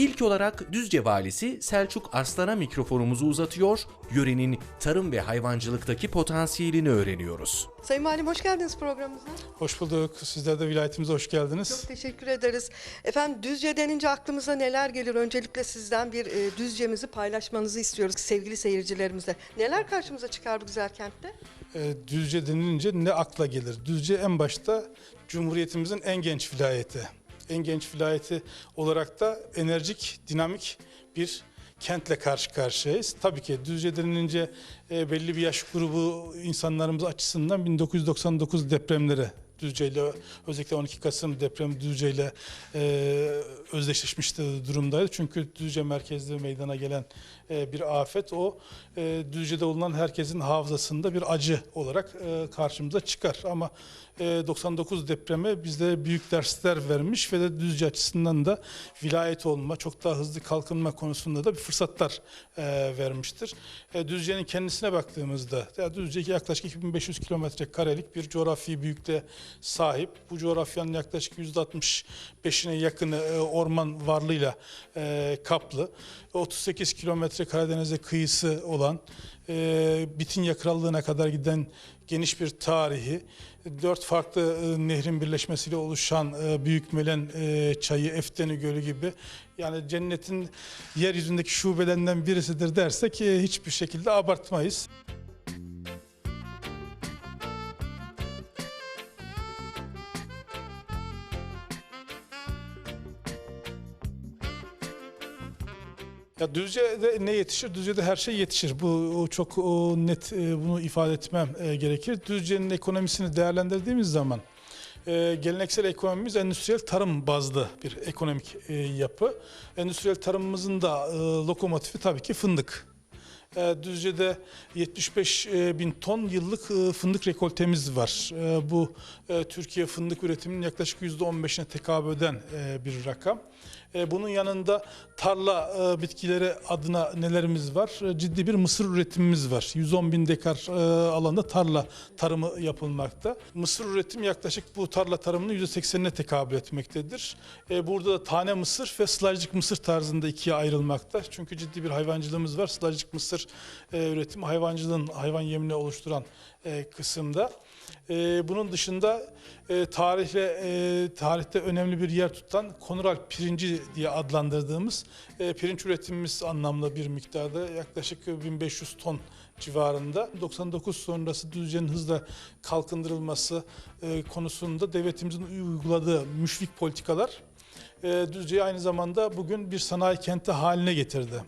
İlk olarak Düzce Valisi Selçuk Arslan'a mikrofonumuzu uzatıyor, yörenin tarım ve hayvancılıktaki potansiyelini öğreniyoruz. Sayın Valim hoş geldiniz programımıza. Hoş bulduk. Sizler de vilayetimize hoş geldiniz. Çok teşekkür ederiz. Efendim Düzce denince aklımıza neler gelir? Öncelikle sizden bir e, Düzce'mizi paylaşmanızı istiyoruz sevgili seyircilerimize. Neler karşımıza çıkar bu güzel kentte? Ee, Düzce denilince ne akla gelir? Düzce en başta Cumhuriyetimizin en genç vilayeti. En genç vilayeti olarak da enerjik, dinamik bir kentle karşı karşıyayız. Tabii ki Düzce denilince e, belli bir yaş grubu insanlarımız açısından 1999 depremleri Düzce ile özellikle 12 Kasım depremi Düzce ile e, özdeşleşmiş de durumdaydı. Çünkü Düzce merkezli meydana gelen e, bir afet o e, Düzce'de bulunan herkesin hafızasında bir acı olarak e, karşımıza çıkar. Ama 99 depremi bizde büyük dersler vermiş ve de Düzce açısından da vilayet olma, çok daha hızlı kalkınma konusunda da bir fırsatlar e, vermiştir. E, Düzce'nin kendisine baktığımızda Düzce yaklaşık 2500 kilometre karelik bir coğrafi büyüklüğe sahip. Bu coğrafyanın yaklaşık %65'ine yakını e, orman varlığıyla e, kaplı. 38 kilometre Karadeniz'e kıyısı olan, e, Bitinya Krallığı'na kadar giden geniş bir tarihi, dört farklı e, nehrin birleşmesiyle oluşan e, Büyük Melen e, çayı, Efteni Gölü gibi yani cennetin yeryüzündeki şubelerinden birisidir dersek hiçbir şekilde abartmayız. Ya Düzce'de ne yetişir? Düzce'de her şey yetişir. Bu çok o net e, bunu ifade etmem e, gerekir. Düzce'nin ekonomisini değerlendirdiğimiz zaman e, geleneksel ekonomimiz endüstriyel tarım bazlı bir ekonomik e, yapı. Endüstriyel tarımımızın da e, lokomotifi tabii ki fındık. E, Düzce'de 75 e, bin ton yıllık e, fındık rekoltemiz var. E, Bu Türkiye fındık üretiminin yaklaşık %15'ine tekabül eden bir rakam. Bunun yanında tarla bitkileri adına nelerimiz var? Ciddi bir mısır üretimimiz var. 110 bin dekar alanda tarla tarımı yapılmakta. Mısır üretim yaklaşık bu tarla tarımının %80'ine tekabül etmektedir. Burada da tane mısır ve sılajcık mısır tarzında ikiye ayrılmakta. Çünkü ciddi bir hayvancılığımız var. Sılajcık mısır e, üretimi hayvancılığın hayvan yemini oluşturan e, kısımda. E, bunun dışında e, tarihle e, tarihte önemli bir yer tutan konural pirinci diye adlandırdığımız e, pirinç üretimimiz anlamda bir miktarda yaklaşık 1500 ton civarında. 99 sonrası Düzce'nin hızla kalkındırılması e, konusunda devletimizin uyguladığı müşfik politikalar e, Düzce'yi aynı zamanda bugün bir sanayi kenti haline getirdi.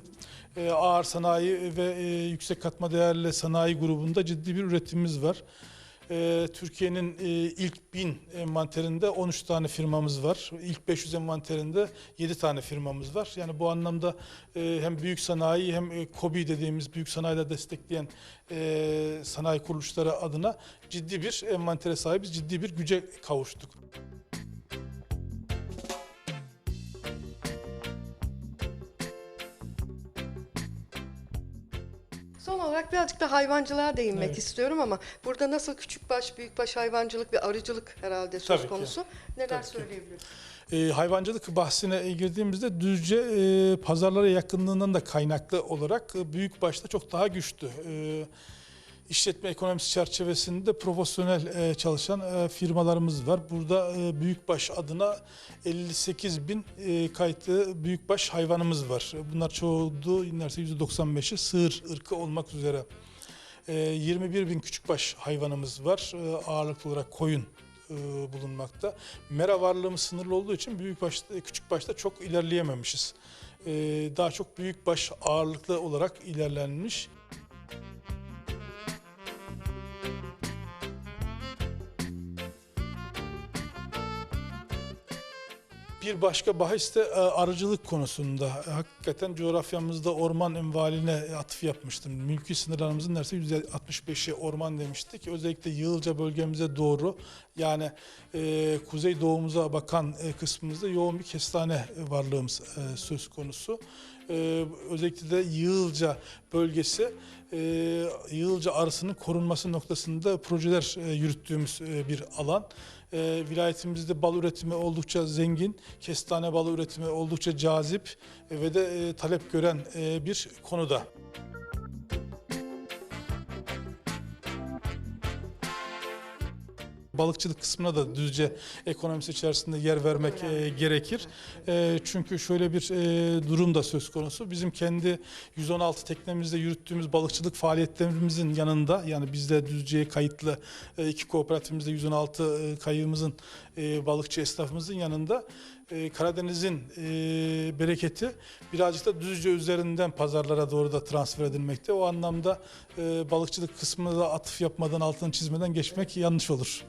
E, ağır sanayi ve e, yüksek katma değerli sanayi grubunda ciddi bir üretimimiz var. E, Türkiye'nin ilk 1000 envanterinde 13 tane firmamız var. İlk 500 envanterinde 7 tane firmamız var. Yani bu anlamda hem büyük sanayi hem KOBİ dediğimiz büyük sanayiyle destekleyen sanayi kuruluşları adına ciddi bir envantere sahibiz, ciddi bir güce kavuştuk. Son olarak birazcık da hayvancılığa değinmek Evet. istiyorum ama burada nasıl küçükbaş, büyükbaş hayvancılık ve arıcılık herhalde söz Tabii ki. konusu. Neler Tabii ki. söyleyebilirsiniz? E, hayvancılık bahsine girdiğimizde Düzce e, pazarlara yakınlığından da kaynaklı olarak e, büyük başta çok daha güçlü. E, işletme ekonomisi çerçevesinde profesyonel e, çalışan e, firmalarımız var. Burada e, büyükbaş adına 58 bin e, kayıtlı büyükbaş hayvanımız var. Bunlar çoğu neredeyse %95'i sığır ırkı olmak üzere. E, 21 bin küçükbaş hayvanımız var. E, ağırlıklı olarak koyun e, bulunmakta. Mera varlığımız sınırlı olduğu için büyük başta, küçük başta çok ilerleyememişiz. E, daha çok büyük baş ağırlıklı olarak ilerlenmiş. Bir başka bahis de e, arıcılık konusunda. Hakikaten coğrafyamızda orman envaline atıf yapmıştım. Mülki sınırlarımızın neredeyse %65'i orman demiştik. Özellikle Yığılca bölgemize doğru yani e, kuzey doğumuza bakan e, kısmımızda yoğun bir kestane varlığımız e, söz konusu. E, özellikle de Yığılca bölgesi e, Yığılca arısının korunması noktasında projeler e, yürüttüğümüz e, bir alan. E, vilayetimizde bal üretimi oldukça zengin, kestane balı üretimi oldukça cazip e, ve de e, talep gören e, bir konuda. Balıkçılık kısmına da Düzce ekonomisi içerisinde yer vermek e, gerekir. E, çünkü şöyle bir e, durum da söz konusu. Bizim kendi 116 teknemizde yürüttüğümüz balıkçılık faaliyetlerimizin yanında yani bizde Düzce'ye kayıtlı e, iki kooperatifimizde 116 e, kayığımızın e, balıkçı esnafımızın yanında e, Karadeniz'in e, bereketi birazcık da Düzce üzerinden pazarlara doğru da transfer edilmekte. O anlamda e, balıkçılık kısmına da atıf yapmadan altını çizmeden geçmek yanlış olur.